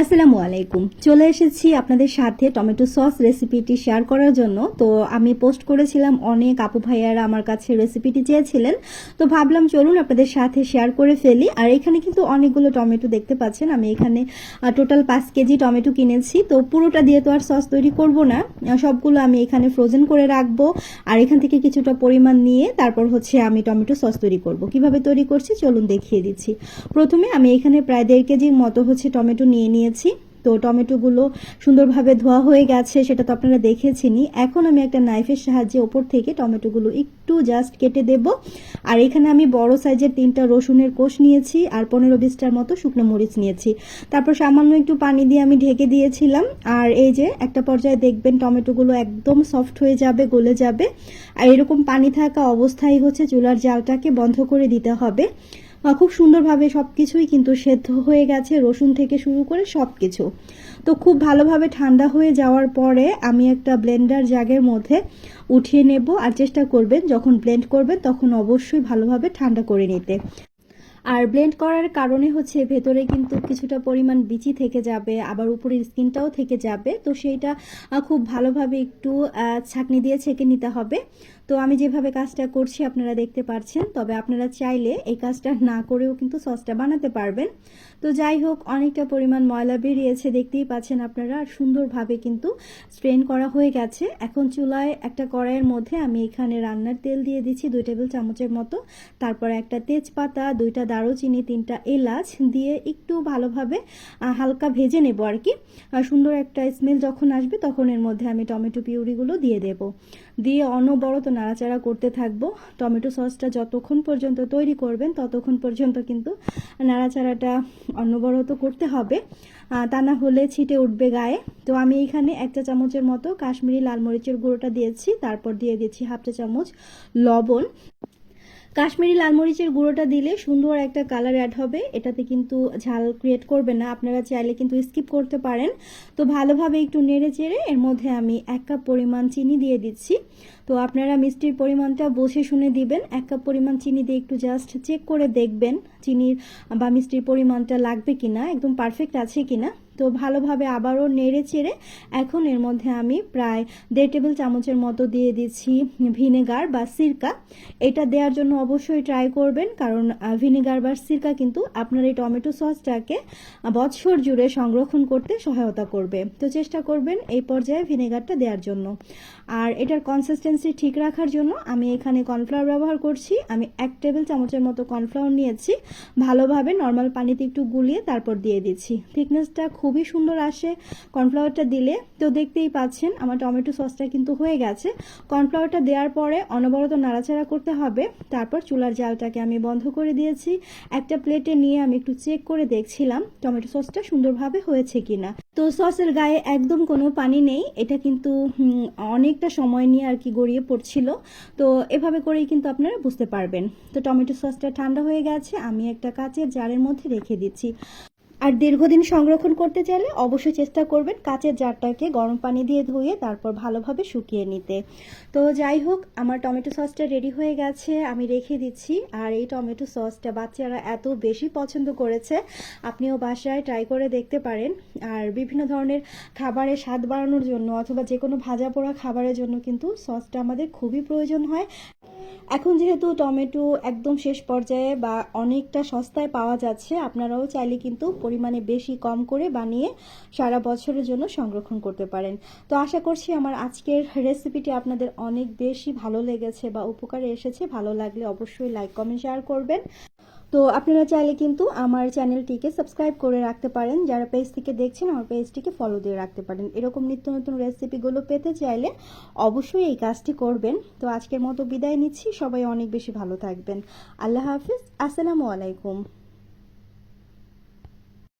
আসসালামু আলাইকুম। চলে এসেছি আপনাদের সাথে টমেটো সস রেসিপিটি শেয়ার করার জন্য। তো আমি পোস্ট করেছিলাম, অনেক আপু ভাইয়ারা আমার কাছে রেসিপিটি চেয়েছিলেন। তো ভাবলাম, চলুন আপনাদের সাথে শেয়ার করে ফেলি। আর এখানে কিন্তু অনেকগুলো টমেটো দেখতে পাচ্ছেন। আমি এখানে টোটাল পাঁচ কেজি টমেটো কিনেছি। তো পুরোটা দিয়ে তো আর সস তৈরি করব না। সবগুলো আমি এখানে ফ্রোজেন করে রাখব। আর এখান থেকে কিছুটা পরিমাণ নিয়ে তারপর হচ্ছে আমি টমেটো সস তৈরি করব। কীভাবে তৈরি করছি, চলুন দেখিয়ে দিচ্ছি। প্রথমে আমি এখানে প্রায় দেড় কেজির মতো হচ্ছে টমেটো নিয়ে নিয়ে নিয়েছি। তো টমেটোগুলো সুন্দরভাবে ধোয়া হয়ে গেছে, সেটা তো আপনারা দেখেছেনই। এখন আমি একটা নাইফের সাহায্যে ওপর থেকে টমেটোগুলো একটু জাস্ট কেটে দেব। আর এখানে আমি বড় সাইজের তিনটা রসুনের কোষ নিয়েছি আর পনেরো বিশটার মতো শুকনো মরিচ নিয়েছি। তারপর সামান্য একটু পানি দিয়ে আমি ঢেকে দিয়েছিলাম। আর এই যে একটা পর্যায়ে দেখবেন টমেটোগুলো একদম সফট হয়ে যাবে, গলে যাবে। আর এরকম পানি থাকা অবস্থায় হচ্ছে চুলার জালটাকে বন্ধ করে দিতে হবে। খুব সুন্দরভাবে সব কিছুই কিন্তু সেদ্ধ হয়ে গেছে, রসুন থেকে শুরু করে সব কিছু তো খুব ভালোভাবে ঠান্ডা হয়ে যাওয়ার পরে আমি একটা ব্লেন্ডার জাগের মধ্যে উঠিয়ে নেব আর চেষ্টা করবেন যখন ব্লেন্ড করবেন তখন অবশ্যই ভালোভাবে ঠান্ডা করে নিতে। আর ব্লেন্ড করার কারণে হচ্ছে ভেতরে কিন্তু কিছুটা পরিমাণ বিচি থেকে যাবে, আবার উপরের স্কিনটাও থেকে যাবে। তো সেইটা খুব ভালোভাবে একটু ছাঁকনি দিয়ে ছেঁকে নিতে হবে। তো আমি যেভাবে কাজটা করছি আপনারা দেখতে পাচ্ছেন তবে আপনারা চাইলে এই কাজটা না করেও কিন্তু সসটা বানাতে পারবেন। তো যাই হোক, অনেকটা পরিমাণ ময়লা বেরিয়েছে, দেখতেই পাচ্ছেন আপনারা, আর সুন্দরভাবে কিন্তু স্ট্রেন করা হয়ে গেছে। এখন চুলায় একটা কড়াইয়ের মধ্যে আমি এখানে রান্নার তেল দিয়ে দিচ্ছি, দুই টেবিল চামচের মতো। তারপর একটা তেজপাতা, দুইটা দারুচিনি, তিনটা এলাচ দিয়ে একটু ভালোভাবে হালকা ভেজে নেব আর কি। সুন্দর একটা স্মেল যখন আসবে, তখন এর মধ্যে আমি টমেটো পিউরিগুলো দিয়ে দেব। দিয়ে অনবরত নাড়াচাড়া করতে থাকব। টমেটো সসটা যতক্ষণ পর্যন্ত তৈরি করবেন, ততক্ষণ পর্যন্ত কিন্তু নাড়াচাড়াটা অনবরত করতে হবে। তা না হলে ছিটে উঠবে গায়ে। তো আমি এখানে এক চা চামচের মতো কাশ্মীরি লাল মরিচের গুঁড়োটা দিয়েছি, তারপর দিয়ে দিচ্ছি হাফ চা চামচ লবণ। কাশ্মীরি লাল মরিচের গুঁড়োটা দিলে সুন্দর একটা কালার অ্যাড হবে, এটাতে কিন্তু ঝাল ক্রিয়েট করবে না, আপনারা চাইলে কিন্তু স্কিপ করতে পারেন। তো ভালোভাবে একটু নেড়ে চেড়ে এর মধ্যে আমি এক কাপ পরিমাণ চিনি দিয়ে দিচ্ছি। তো আপনারা মিষ্টির পরিমাণটা বসে শুনে দিবেন। এক কাপ পরিমাণ চিনি দিয়ে একটু জাস্ট চেক করে দেখবেন চিনির বা মিষ্টির পরিমাণটা লাগবে কিনা, একদম পারফেক্ট আছে কিনা। তো ভালোভাবে আবারও নেড়ে চেড়ে এখন এর মধ্যে আমি প্রায় দেড় টেবিল চামচের মতো দিয়ে দিচ্ছি ভিনেগার বা সিরকা। এটা দেওয়ার জন্য অবশ্যই ট্রাই করবেন, কারণ ভিনেগার বা সিরকা কিন্তু আপনার এই টমেটো সসটাকে বছর জুড়ে সংরক্ষণ করতে সহায়তা করবে। তো চেষ্টা করবেন এই পর্যায়ে ভিনেগারটা দেওয়ার জন্য। আর এটার কনসিস্টেন্সি ঠিক রাখার জন্য আমি এখানে কর্নফ্লাওয়ার ব্যবহার করছি। আমি এক টেবিল চামচের মতো কর্নফ্লাওয়ার নিয়েছি। ভালোভাবে নর্মাল পানিতে একটু গুলিয়ে তারপর দিয়ে দিচ্ছি। থিকনেসটা খুবই সুন্দর আসে কর্নফ্লাওয়ারটা দিলে। তো দেখতেই পাচ্ছেন, আমার টমেটো সসটা কিন্তু হয়ে গেছে। কর্নফ্লাওয়ারটা দেওয়ার পরে অনবরত নাড়াচাড়া করতে হবে। তারপর চুলার জালটাকে আমি বন্ধ করে দিয়েছি। একটা প্লেটে নিয়ে আমি একটু চেক করে দেখছিলাম টমেটো সসটা সুন্দরভাবে হয়েছে কিনা। তো সসের গায়ে একদম কোনো পানি নেই। এটা কিন্তু অনেকটা সময় নিয়ে আর কি গড়িয়ে পড়ছিল। তো এভাবে করেই কিন্তু আপনারা বুঝতে পারবেন। তো টমেটো সসটা ঠান্ডা হয়ে গেছে। আমি একটা কাচের জারের মধ্যে রেখে দিচ্ছি। আর দীর্ঘদিন সংরক্ষণ করতে চাইলে অবশ্যই চেষ্টা করবেন কাচের জারটাকে গরম পানি দিয়ে ধুয়ে তারপর ভালোভাবে শুকিয়ে নিতে। তো যাই হোক, আমার টমেটো সসটা রেডি হয়ে গেছে, আমি রেখে দিচ্ছি। আর এই টমেটো সসটা বাচ্চারা এত বেশি পছন্দ করেছে, আপনিও বাসায় ট্রাই করে দেখতে পারেন। আর বিভিন্ন ধরনের খাবারের স্বাদ বাড়ানোর জন্য অথবা যে কোনো ভাজা পোড়া খাবারের জন্য কিন্তু সসটা আমাদের খুবই প্রয়োজন হয়। এখন যেহেতু টমেটো একদম শেষ পর্যায়ে বা অনেকটা সস্তায় পাওয়া যাচ্ছে, আপনারাও চাইলে কিন্তু পরিমাণে বেশি কম করে বানিয়ে সারা বছরের জন্য সংরক্ষণ করতে পারেন। তো আশা করছি আমার আজকের রেসিপিটি আপনাদের অনেক বেশি ভালো লেগেছে বা উপকারে এসেছে। ভালো লাগলে অবশ্যই লাইক কমেন্ট শেয়ার করবেন। তো আপনারা চাইলে কিন্তু আমার চ্যানেলটিকে সাবস্ক্রাইব করে রাখতে পারেন। যারা পেজ থেকে দেখছেন, আমার পেজটিকে ফলো দিয়ে রাখতে পারেন। এরকম নিত্য নতুন রেসিপিগুলো পেতে চাইলে অবশ্যই এই কাজটি করবেন। তো আজকের মতো বিদায় নিচ্ছি। সবাই অনেক বেশি ভালো থাকবেন। আল্লাহ হাফিজ। আসসালামু আলাইকুম।